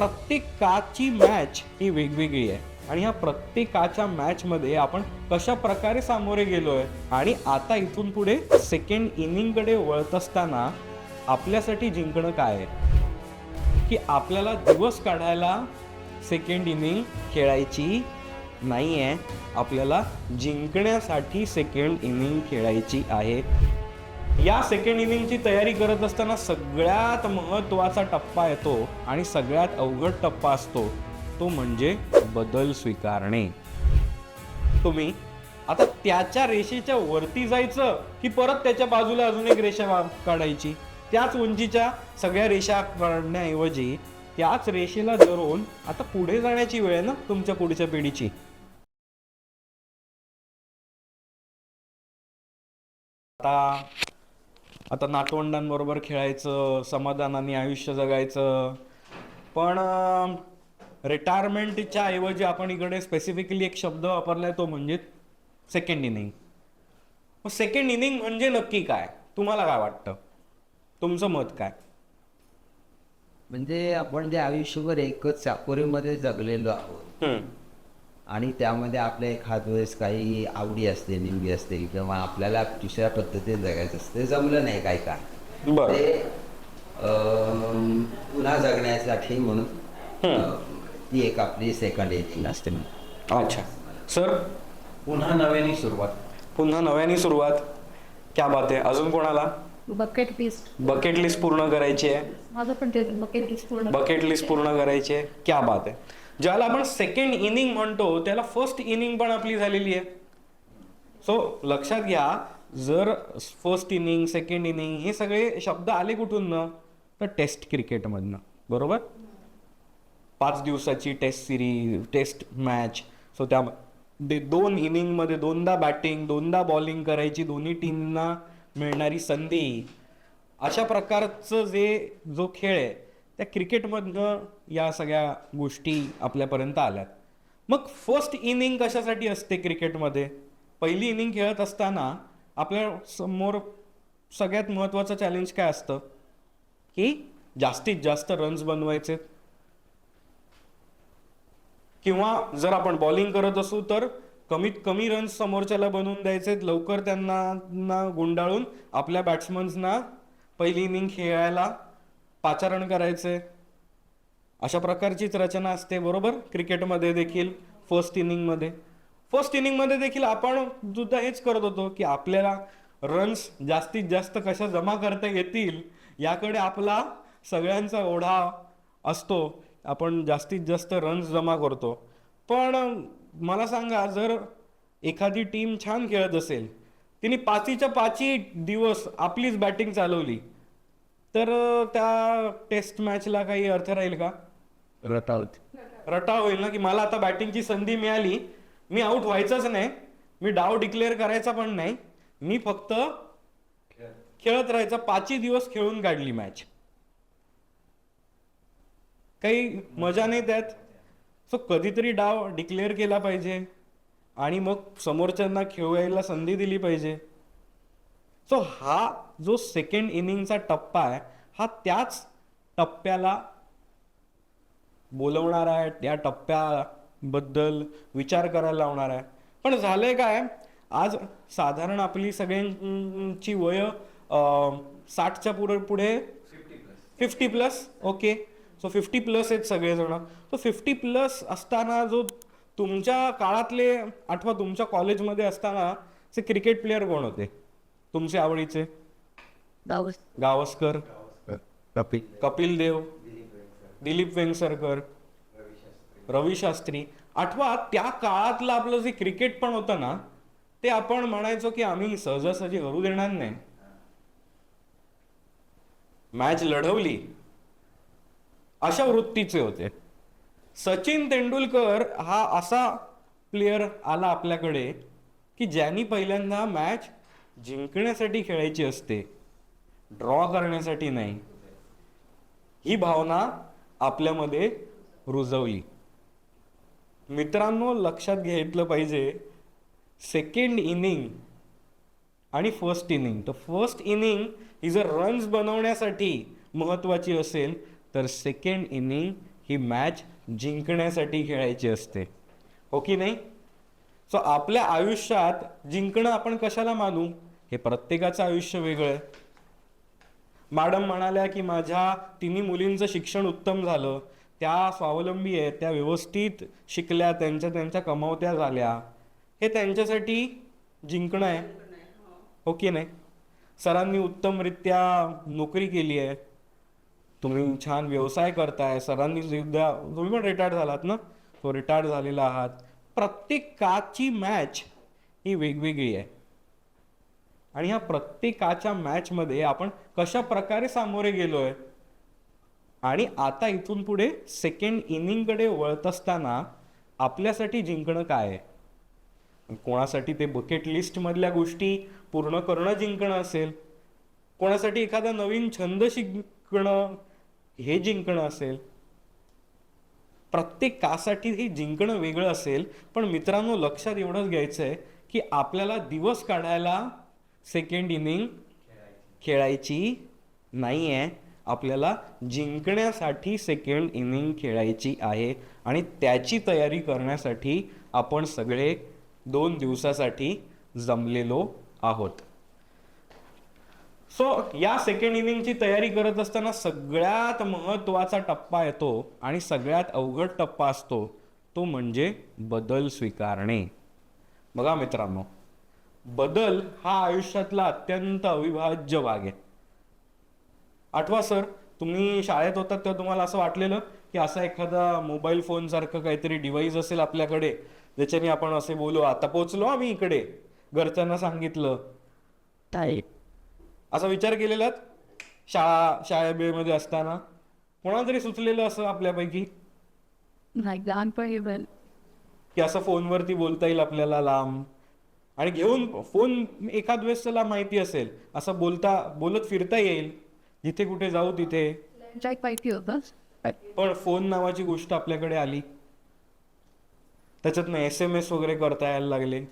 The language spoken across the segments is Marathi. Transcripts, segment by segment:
प्रत्येकाची मॅच ही वेगवेगळी आहे. आणि ह्या प्रत्येकाच्या मॅचमध्ये आपण कशा प्रकारे सामोरे गेलोय आणि आता इथून पुढे सेकंड इनिंगकडे वळत असताना आपल्यासाठी जिंकणं काय आहे? की आपल्याला दिवस काढायला सेकंड इनिंग खेळायची नाही आहे आपल्याला जिंकण्यासाठी सेकंड इनिंग खेळायची आहे. या सेकंड इनिंगची तयारी करत असताना सगळ्यात महत्त्वाचा टप्पा येतो आणि सगळ्यात अवघड टप्पा असतो. तो म्हणजे बदल स्वीकारणे. तुम्ही आता त्याच्या रेषेच्या वरती जायचं की परत त्याच्या बाजूला अजून एक रेषा वा- काढायची? त्याच उंचीच्या सगळ्या रेषा काढण्याऐवजी त्याच रेषेला धरून आता पुढे जाण्याची वेळ ना तुमच्या पुढच्या पिढीची. आता आता नातवंडांबरोबर खेळायचं समाधानाने आयुष्य जगायचं. पण रिटायरमेंटच्या ऐवजी आपण इकडे स्पेसिफिकली एक शब्द वापरलाय तो म्हणजे सेकंड इनिंग मग सेकंड इनिंग म्हणजे नक्की काय? तुम्हाला काय वाटतं? तुमचं मत काय? म्हणजे आपण जे आयुष्यभर एकच चाकोरीमध्ये जगलेलो आहोत. आणि त्यामध्ये आपल्या एखाद वेळेस काही आवडी असते निवडी असते किंवा आपल्याला दुसऱ्या पद्धतीने जगायचं असतं जमलं नाही काय काय बरं. ते पुन्हा जगण्यासाठी म्हणून ती एक आपली सेकंड एज असते अच्छा. सर पुन्हा नव्याने सुरुवात. पुन्हा नव्याने सुरुवात. क्या बात आहे. अजून कोणाला? बकेट लिस्ट बकेट लिस्ट पूर्ण करायची आहे. माझं पण बकेट लिस्ट पूर्ण बकेट लिस्ट पूर्ण करायची आहे. क्या बात आहे. ज्याला आपण सेकंड इनिंग म्हणतो त्याला फर्स्ट इनिंग पण आपली झालेली आहे. सो लक्षात घ्या जर फर्स्ट इनिंग सेकंड इनिंग हे सगळे शब्द आले कुठून ना तर टेस्ट क्रिकेटमधनं बरोबर? पाच दिवसाची test series test match so त्या दे- दोन इनिंगमध्ये दोनदा बॅटिंग दोनदा बॉलिंग करायची दोन्ही टीमना मिळणारी संधी. अशा प्रकारचं जे जो खेळ आहे त्या क्रिकेटमधनं या सगळ्या गोष्टी आपल्यापर्यंत आल्यात. मग फर्स्ट इनिंग कशासाठी असते क्रिकेटमध्ये? पहिली इनिंग खेळत असताना आपल्यासमोर सगळ्यात महत्त्वाचं चॅलेंज काय असतं? की जास्तीत जास्त रन्स बनवायचे. किंवा जर आपण बॉलिंग करत असू तर कमीत कमी रन्स समोरच्याला बनवून द्यायचे लवकर त्यांना गुंडाळून आपल्या बॅट्समन्सना पहिली इनिंग खेळायला पाचारण करायचे अशा प्रकारचीच रचना असते बरोबर? क्रिकेटमध्ये देखील फर्स्ट इनिंगमध्ये फर्स्ट इनिंगमध्ये देखील आपण सुद्धा हेच करत होतो की आपल्याला रन्स जास्तीत जास्त कशा जमा करता येतील याकडे आपला सगळ्यांचा ओढा असतो. आपण जास्तीत जास्त रन्स जमा करतो. पण मला सांगा जर एखादी टीम छान खेळत असेल तिने पाचीच्या पाची दिवस आपलीच बॅटिंग चालवली तर त्या टेस्ट मॅचला काही अर्थ राहील का? रटावत रटा होईल ना की मला आता बॅटिंगची संधी मिळाली. मी आऊट व्हायचंच नाही. मी डाव डिक्लेअर करायचा पण नाही. मी फक्त खेळत राहायचा. पाचही दिवस खेळून काढली मॅच काही मजा नाही त्यात. सो कधीतरी डाव डिक्लेअर केला पाहिजे. आणि मग समोरच्यांना खेळायला संधी दिली पाहिजे. सो हा जो सेकंड इनिंगचा टप्पा आहे हा त्याच टप्प्याला बोलवणार आहे त्या टप्प्याबद्दल विचार करायला लावणार आहे. पण झालंय काय आज साधारण आपली सगळ्यांची वय साठच्या पुढे पुढे fifty plus okay so fifty plus आहेत सगळेजण. सो फिफ्टी प्लस असताना जो तुमच्या काळातले आठवा तुमच्या कॉलेजमध्ये असताना ते क्रिकेट प्लेयर कोण होते? तुमचे आवडीचे? गावस्कर. कपिल. कपिल देव. दिलीप वेंगसरकर. रवी शास्त्री. आठवा त्या काळातलं आपलं जे क्रिकेट पण होतं ना ते आपण म्हणायचो की आम्ही सहजासहजी हरू देणार नाही. मॅच लढवली. अशा वृत्तीचे होते. सचिन तेंडुलकर हा असा प्लेयर आला आपल्याकडे की ज्यांनी पहिल्यांदा मॅच जिंकण्यासाठी खेळायची असते. ड्रॉ करण्यासाठी नाही. ही भावना आपल्यामध्ये रुजवली. मित्रांनो लक्षात घेतलं पाहिजे सेकंड इनिंग आणि फर्स्ट इनिंग तर फर्स्ट इनिंग ही जर रन्स बनवण्यासाठी महत्त्वाची असेल तर सेकंड इनिंग ही मॅच जिंकण्यासाठी खेळायची असते. हो की नाही? सो आपल्या आयुष्यात जिंकणं आपण कशाला मानू? हे प्रत्येकाचं आयुष्य वेगळं आहे. मॅडम म्हणाल्या की माझ्या तिन्ही मुलींचं शिक्षण उत्तम झालं. त्या स्वावलंबी आहेत त्या व्यवस्थित शिकल्या त्यांच्या त्यांच्या कमावत्या झाल्या. हे त्यांच्यासाठी जिंकणं आहे. हो की नाही? सरांनी उत्तमरित्या नोकरी केली आहे. तुम्ही छान व्यवसाय करताय. सरांनी सुद्धा तुम्ही पण रिटायर्ड झालात ना? तो रिटायर्ड झालेला आहात. प्रत्येकाची मॅच ही वेगवेगळी आहे. आणि ह्या प्रत्येकाच्या मॅचमध्ये आपण कशा प्रकारे सामोरे गेलोय? आणि आता इथून पुढे सेकंड इनिंगकडे वळत असताना आपल्यासाठी जिंकणं काय आहे? कोणासाठी ते बकेट लिस्टमधल्या गोष्टी पूर्ण करणं जिंकणं असेल? कोणासाठी एखादा नवीन छंद शिकणं हे जिंकणं असेल? प्रत्येकासाठी हे जिंकणं वेगळं असेल पण मित्रांनो लक्षात एवढंच घ्यायचं आहे की आपल्याला दिवस काढायला सेकंड इनिंग खेळायची नाही आहे आपल्याला जिंकण्यासाठी सेकंड इनिंग खेळायची आहे. आणि त्याची तयारी करण्यासाठी आपण सगळे दोन दिवसासाठी जमलेलो आहोत. सो या सेकंड इनिंगची तयारी करत असताना सगळ्यात महत्त्वाचा टप्पा येतो आणि सगळ्यात अवघड टप्पा असतो. तो म्हणजे बदल स्वीकारणे. बघा मित्रांनो बदल हा आयुष्यातला अत्यंत अविभाज्य भाग आहे. आठवा सर तुम्ही शाळेत होतात तेव्हा तुम्हाला असं वाटलेलं की असा एखादा मोबाईल फोन सारखं काहीतरी डिव्हाइस असेल आपल्याकडे ज्याच्याने आपण असे बोलू आता पोचलो आम्ही इकडे घरच्यांना सांगितलं. असा विचार केलेलात शाळा शाळेमध्ये असताना? कोणाला तरी सुचलेलं असं आपल्यापैकी? की असं फोनवरती बोलता येईल आपल्याला लांब? आणि घेऊन फोन एखाद वेळेस त्याला माहिती असेल असं बोलता बोलत फिरता येईल जिथे कुठे जाऊ तिथे. माहिती होतं. पण फोन नावाची गोष्ट आपल्याकडे आली. त्याच्यातनं एस एम एस वगैरे करता यायला लागले.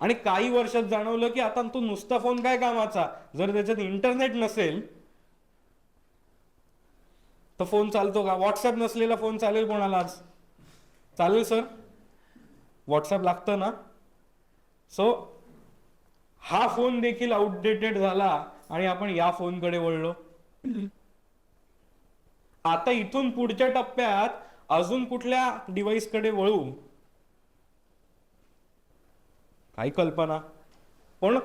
आणि काही वर्षात जाणवलं की आता तो नुसता फोन काय कामाचा? जर त्याच्यात इंटरनेट नसेल तर फोन चालतो का? व्हॉट्सअप नसलेला फोन चालेल कोणाला आज चालेल सर व्हॉट्सअप लागतं ना? सो हा फोन देखील आउटडेटेड झाला आणि आपण या फोनकडे वळलो. आता इथून पुढच्या टप्प्यात अजून कुठल्या डिव्हाइसकडे वळू? काही कल्पना? पण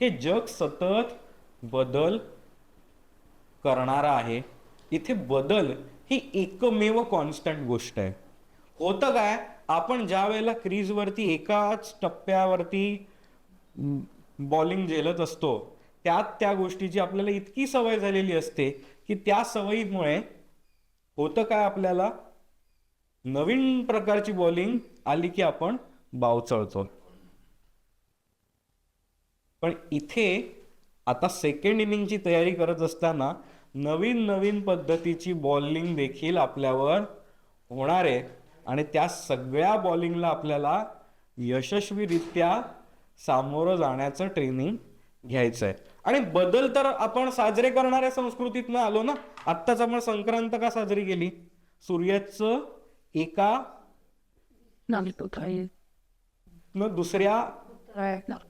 हे जग सतत बदल करणारा आहे. इथे बदल ही एकमेव कॉन्स्टंट गोष्ट आहे. होतं काय? आपण ज्या वेळेला क्रीजवरती एकाच टप्प्यावरती बॉलिंग झेलत असतो त्यात त्या गोष्टीची आपल्याला इतकी सवय झालेली असते की त्या सवयीमुळे होतं काय आपल्याला? नवीन प्रकारची बॉलिंग आली की आपण बाव चळतो. पण इथे आता सेकंड इनिंगची तयारी करत असताना नवीन नवीन पद्धतीची बॉलिंग देखील आपल्यावर होणार आहे. आणि त्या सगळ्या बॉलिंगला आपल्याला यशस्वीरित्या सामोरं जाण्याचं ट्रेनिंग घ्यायचं आहे आणि बदल तर आपण साजरे करणाऱ्या संस्कृतीतनं आलो ना? आत्ताच आपण संक्रांत का साजरी केली? सूर्याचं एका दुसऱ्या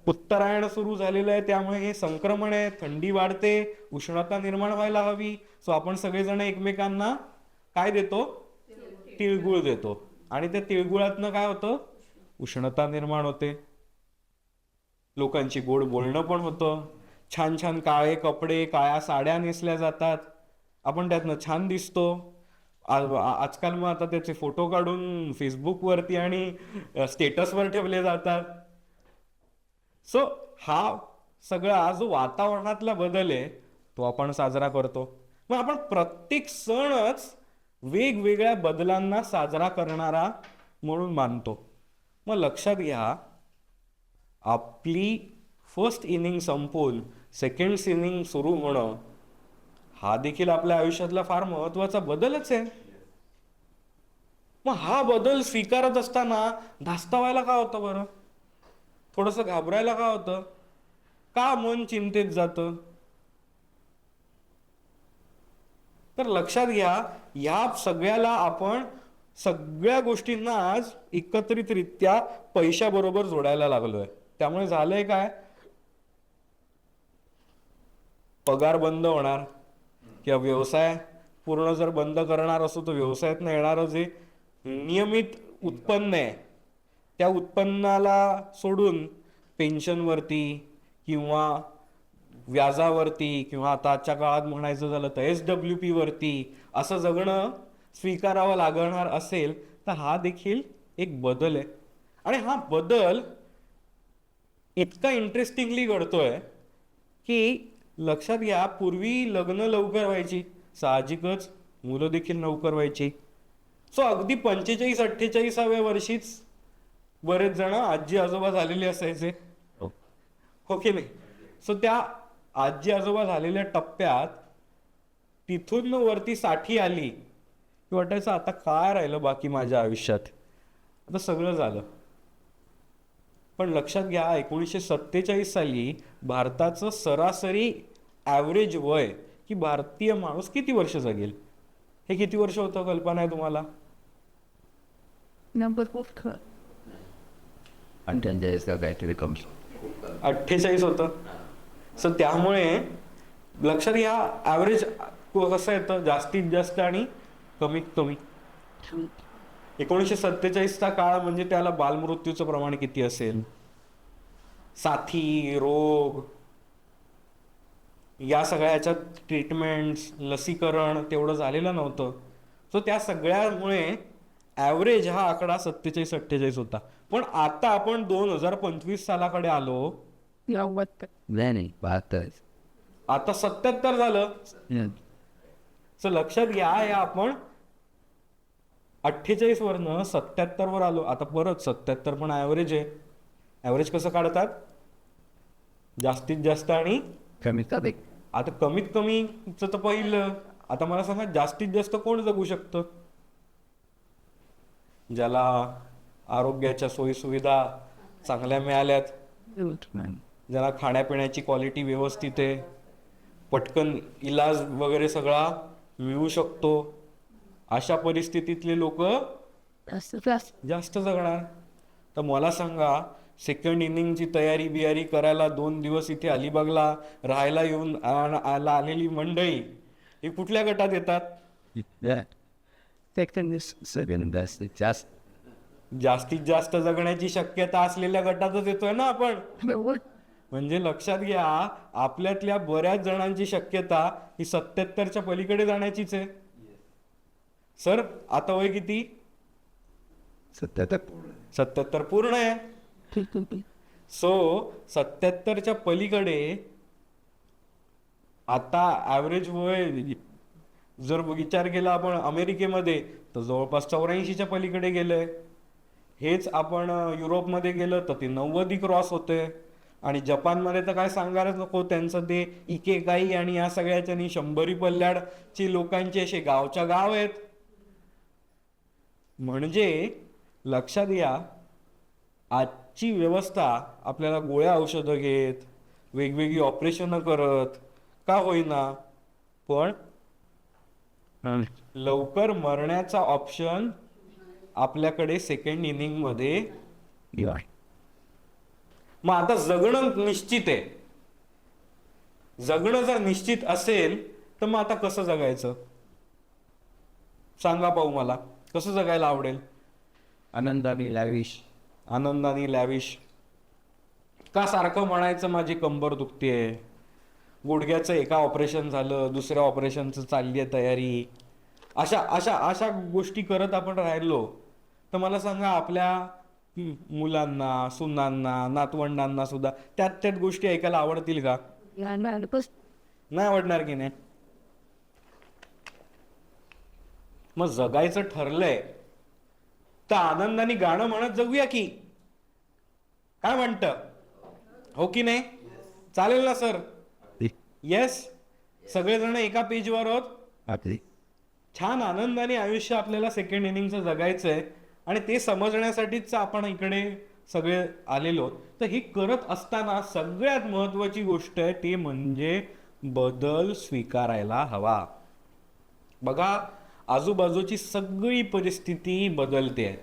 उत्तरायण सुरू झालेलं आहे त्यामुळे हे संक्रमण आहे थंडी वाढते उष्णता निर्माण व्हायला हवी. सो आपण सगळेजण एकमेकांना काय देतो? तिळगुळ देतो. आणि त्या तिळगुळातनं काय होतं? उष्णता निर्माण होते. लोकांची गोड बोलणं पण होतं. छान छान काळे कपडे काळ्या साड्या नेसल्या जातात. आपण त्यातनं छान दिसतो. आजकाल मग आता त्याचे फोटो काढून फेसबुकवरती आणि स्टेटसवर ठेवले जातात. सो हा सगळा जो वातावरणातला बदल आहे तो आपण साजरा करतो. मग आपण प्रत्येक सणच वेगवेगळ्या बदलांना साजरा करणारा म्हणून मानतो. मग लक्षात घ्या आपली फर्स्ट इनिंग संपून सेकंड इनिंग सुरू होणं हा देखील आपल्या आयुष्यातला फार महत्त्वाचा बदलच आहे. मग हा बदल स्वीकारत असताना धास्तावायला का होतं बरं? थोडंसं घाबरायला का होतं? का मन चिंतेत जातं? तर लक्षात घ्या या सगळ्याला आपण सगळ्या गोष्टींना आज एकत्रितरित्या पैशाबरोबर जोडायला लागलोय. त्यामुळे झालंय काय? पगार बंद होणार. किंवा व्यवसाय पूर्ण जर बंद करणार असो तर व्यवसायातनं येणारं जे नियमित उत्पन्न आहे त्या उत्पन्नाला सोडून पेन्शनवरती किंवा व्याजावरती किंवा आता आजच्या काळात म्हणायचं झालं तर एस डब्ल्यू पी वरती असं जगणं स्वीकारावं लागणार असेल तर हा देखील एक बदल आहे. आणि हा बदल इतका इंटरेस्टिंगली घडतोय की लक्षात घ्या पूर्वी लग्न लवकर व्हायची साहजिकच मुलं देखील लवकर व्हायची. सो अगदी पंचेचाळीस अठ्ठेचाळीसाव्या वर्षीच बरेच जण आजी आजोबा झालेले असायचे. हो. की नाही? सो त्या आजी आजोबा झालेल्या टप्प्यात तिथून वरती साठी आली की वाटायचं आता काय राहिलं बाकी माझ्या आयुष्यात? आता सगळं झालं. पण लक्षात घ्या एकोणीसशे सत्तेचाळीस साली भारताचं सरासरी ॲव्हरेज वय की भारतीय माणूस किती वर्ष जगेल? हे किती वर्ष होतं कल्पना आहे तुम्हाला? अठ्ठेचाळीस होतं. सो त्यामुळे लक्षात घ्या ॲव्हरेज कसं येतं? जास्तीत जास्त आणि कमीत कमी. एकोणीसशे सत्तेचाळीसचा काळ म्हणजे त्याला बालमृत्यूचं प्रमाण किती असेल? साथी रोग या सगळ्या ह्याच्यात ट्रीटमेंट्स लसीकरण तेवढं झालेलं नव्हतं. सो त्या सगळ्यामुळे ॲव्हरेज हा आकडा सत्तेचाळीस अठ्ठेचाळीस होता. पण आता आपण दोन हजार पंचवीस सालाकडे आलो नाही नाही बहात्तर आता सत्याहत्तर झालं. सो लक्षात घ्या या आपण अठ्ठेचाळीस वरनं सत्याहत्तर वर आलो. आता परत सत्याहत्तर पण ॲव्हरेज आहे. ॲव्हरेज कसं काढतात? जास्तीत जास्त आणि कमीत कमी. आता कमीत कमीच तर पहिलं. आता मला सांगा जास्तीत जास्त कोण जगू शकतं? ज्याला आरोग्याच्या सोयीसुविधा चांगल्या मिळाल्यात. ज्याला खाण्यापिण्याची क्वालिटी व्यवस्थित आहे पटकन इलाज वगैरे सगळा मिळू शकतो. अशा परिस्थितीतले लोक. जास्त जगणार. तर मला सांगा सेकंड इनिंगची तयारी बियारी करायला दोन दिवस इथे अलिबागला राहायला येऊन आला आलेली मंडळी ही कुठल्या गटात येतात? जास्तीत जास्त. जास्तीत जास्त जगण्याची शक्यता असलेल्या गटातच येतोय ना आपण. म्हणजे लक्षात घ्या आपल्यातल्या बऱ्याच जणांची शक्यता ही सत्याहत्तरच्या पलीकडे जाण्याचीच आहे. सर आता वय किती? सत्याहत्तर. सत्याहत्तर पूर्ण आहे. सो सत्याहत्तरच्या पलीकडे आता ॲव्हरेज वय जर विचार केला आपण अमेरिकेमध्ये तर जवळपास चौऱ्याऐंशीच्या पलीकडे गेलंय. हेच आपण युरोपमध्ये गेलं तर ते नव्वदी क्रॉस होते आणि जपानमध्ये तर काय सांगायलाच नको त्यांचं ते इकेकाई आणि या सगळ्याच्यानी शंभरी पल्ल्याडची लोकांचे असे गावच्या गाव आहेत. म्हणजे लक्षात घ्या आजची व्यवस्था आपल्याला गोळ्या औषधं घेत वेगवेगळी ऑपरेशनं करत का होईना? पण लवकर मरण्याचा ऑप्शन आपल्याकडे सेकंड इनिंगमध्ये मग आता जगणं निश्चित आहे. जगणं जर निश्चित असेल तर मग आता कसं जगायचं? सांगा पाहू मला. कसं जगायला आवडेल? आनंदाने लाविश आनंदाने लॅविश का सारखं म्हणायचं माझी कंबर दुखतेय. गुडघ्याचं एका ऑपरेशन झालं दुसऱ्या ऑपरेशनचं चालली आहे तयारी. अशा अशा अशा गोष्टी करत आपण राहिलो तर मला सांगा आपल्या मुलांना सुनांना नातवंडांना सुद्धा. त्यात त्यात गोष्टी ऐकायला आवडतील का. नाही आवडणार की नाही? मग जगायचं ठरलंय. तर आनंदाने गाणं म्हणत जगूया की. काय म्हणत? हो की नाही? चालेल ना सर? येस सगळेजण एका पेजवर आहोत? आपली छान आनंदाने आयुष्य आपल्याला सेकंड इनिंगचं जगायचं आहे आणि ते समजण्यासाठीच आपण इकडे सगळे आलेलो तर हे करत असताना सगळ्यात महत्वाची गोष्ट आहे ते म्हणजे बदल स्वीकारायला हवा. बघा आजूबाजूची सगळी परिस्थिती बदलते आहे.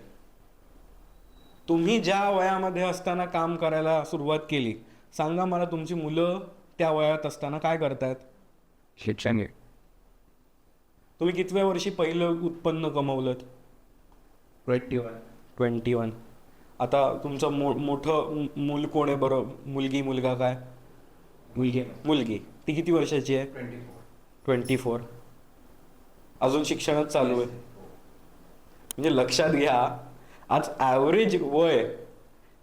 तुम्ही ज्या वयामध्ये असताना काम करायला सुरुवात केली सांगा मला तुमची मुलं त्या वयात असताना काय करतायत? शिक्षण तुम्ही कितव्या वर्षी पहिलं उत्पन्न कमवलं ट्वेंटी वन ट्वेंटी वन आता तुमचं मो मोठं मूल कोण आहे बरं? मुलगी मुलगा काय? मुलगी. मुलगी. ती किती वर्षाची आहे? ट्वेंटी फोर ट्वेंटी फोर अजून शिक्षणच चालू आहे. म्हणजे लक्षात घ्या आज ॲव्हरेज वय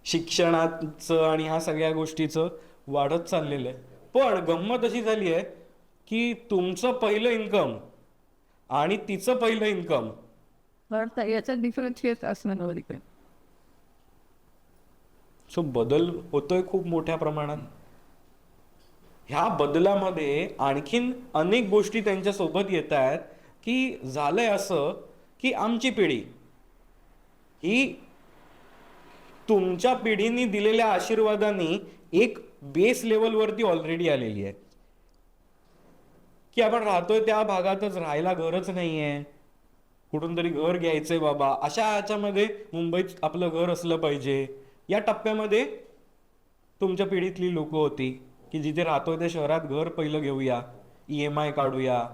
शिक्षणाचं आणि ह्या सगळ्या गोष्टीचं वाढत चाललेलं आहे. पण गंमत अशी झाली आहे की तुमचं पहिलं इन्कम आणि तिचं पहिलं इन्कम तर याचा डिफरन्स येत असणार सो बदल होतोय खूप मोठ्या प्रमाणात. ह्या बदलामध्ये आणखीन अनेक गोष्टी त्यांच्यासोबत येत आहेत की झालंय असं की आमची पिढी ही तुमच्या पिढीने दिलेल्या आशीर्वादाने एक बेस लेवलवरती ऑलरेडी आलेली आहे. की आपण राहतोय त्या भागातच राहायला घरच नाहीये. कुठून तरी घर घ्यायचंय बाबा. अशा ह्याच्यामध्ये मुंबईत आपलं घर असलं पाहिजे. या टप्प्यामध्ये तुमच्या पिढीतली लोक होती की जिथे राहतोय त्या शहरात घर पहिलं घेऊया. ई एम आय काढूया.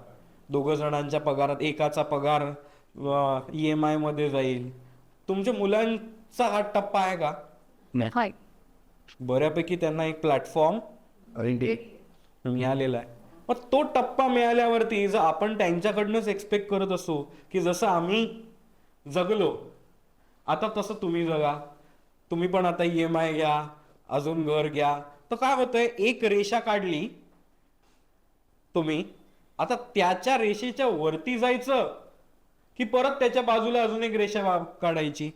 दोघं जणांच्या पगारात एकाचा पगार ई एम आयमध्ये जाईल. तुमच्या मुलांचा हा टप्पा आहे का? बऱ्यापैकी त्यांना एक प्लॅटफॉर्म मिळालेला आहे. मग तो टप्पा मिळाल्यावरती जर आपण त्यांच्याकडनंच एक्सपेक्ट करत असू की जसं आम्ही जगलो आता तसं तुम्ही जगा. तुम्ही पण आता ई एम आय घ्या अजून घर घ्या. तर काय होतंय? एक रेषा काढली तुम्ही. आता त्याच्या रेषेच्या वरती जायचं की परत त्याच्या बाजूला अजून एक रेषा वा- काढायची.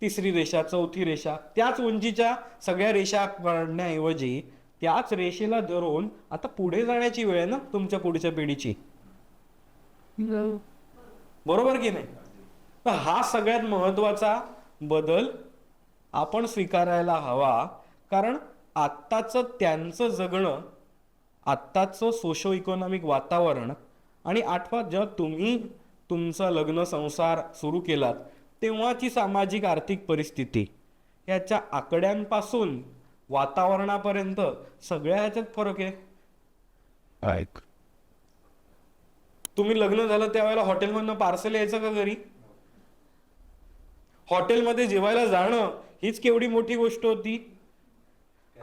तिसरी रेषा चौथी रेषा. त्याच उंचीच्या सगळ्या रेषा काढण्याऐवजी त्याच रेषेला धरून आता पुढे जाण्याची वेळ आहे ना तुमच्या पुढच्या पिढीची. बरोबर की नाही? तर हा सगळ्यात महत्त्वाचा बदल आपण स्वीकारायला हवा. कारण आत्ताचं त्यांचं जगणं आत्ताचं सोशो इकॉनॉमिक वातावरण आणि आठवा जेव्हा तुम्ही तुमचा लग्न संसार सुरू केलात तेव्हाची सामाजिक आर्थिक परिस्थिती याच्या आकड्यांपासून वातावरणापर्यंत सगळ्या ह्याच्यात फरक आहे. ऐक. तुम्ही लग्न झालं त्यावेळेला हॉटेलमधनं पार्सल यायचं का घरी? हॉटेलमध्ये जेवायला जाणं हीच केवढी मोठी गोष्ट होती.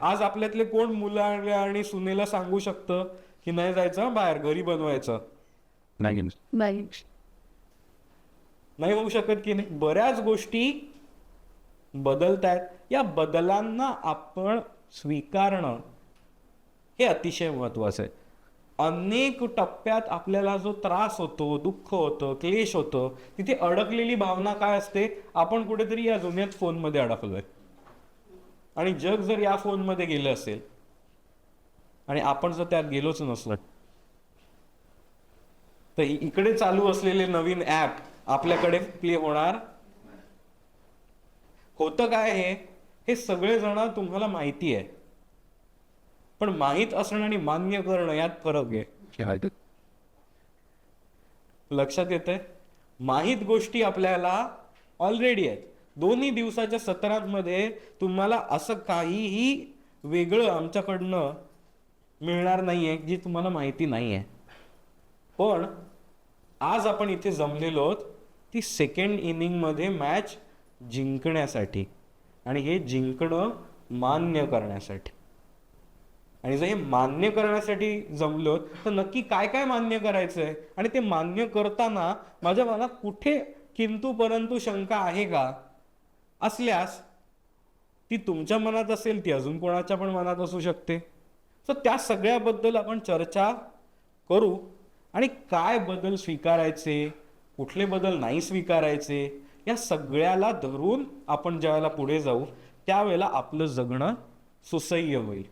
आज आपल्यातले कोण मुला आणि सुनेला सांगू शकतं की नाही जायचं? बाहेर घरी बनवायचं. नाही नाही. नाही होऊ शकत की नाही? बऱ्याच गोष्टी बदलत आहेत या बदलांना आपण स्वीकारणं हे अतिशय महत्त्वाचं आहे. अनेक टप्प्यात आपल्याला जो त्रास होतो दुःख होतं क्लेश होतं तिथे अडकलेली भावना काय असते? आपण कुठेतरी या जुन्याच फोनमध्ये अडकलोय. आणि जग जर या फोनमध्ये गेलं असेल आणि आपण जर त्यात गेलोच नसलो तर इकडे चालू असलेले नवीन ॲप आपल्याकडे प्ले होणार होतं काय हे? हे सगळे जण तुम्हाला माहिती आहे. पण माहीत असणं आणि मान्य करणं यात फरक आहे. लक्षात येत आहे माहीत गोष्टी आपल्याला ऑलरेडी आहेत. दोन्ही दिवसाच्या सत्रांमध्ये तुम्हाला असं काहीही वेगळं आमच्याकडनं मिळणार नाहीये जी तुम्हाला माहिती नाही आहे पण आज आपण इथे जमलेलो आहोत ती सेकंड इनिंगमध्ये मॅच जिंकण्यासाठी आणि हे जिंकणं मान्य करण्यासाठी. आणि जर हे मान्य करण्यासाठी जमलो तर नक्की काय काय मान्य करायचं आहे आणि ते मान्य करताना माझ्या मनात कुठे किंतु परंतु शंका आहे का? असल्यास ती तुमच्या मनात असेल ती अजून कोणाच्या पण मनात असू शकते. तर त्या सगळ्याबद्दल आपण चर्चा करू. आणि काय बदल स्वीकारायचे कुठले बदल नाही स्वीकारायचे या सगळ्याला धरून आपण ज्यावेळेला पुढे जाऊ त्यावेळेला आपलं जगणं सुसह्य होईल.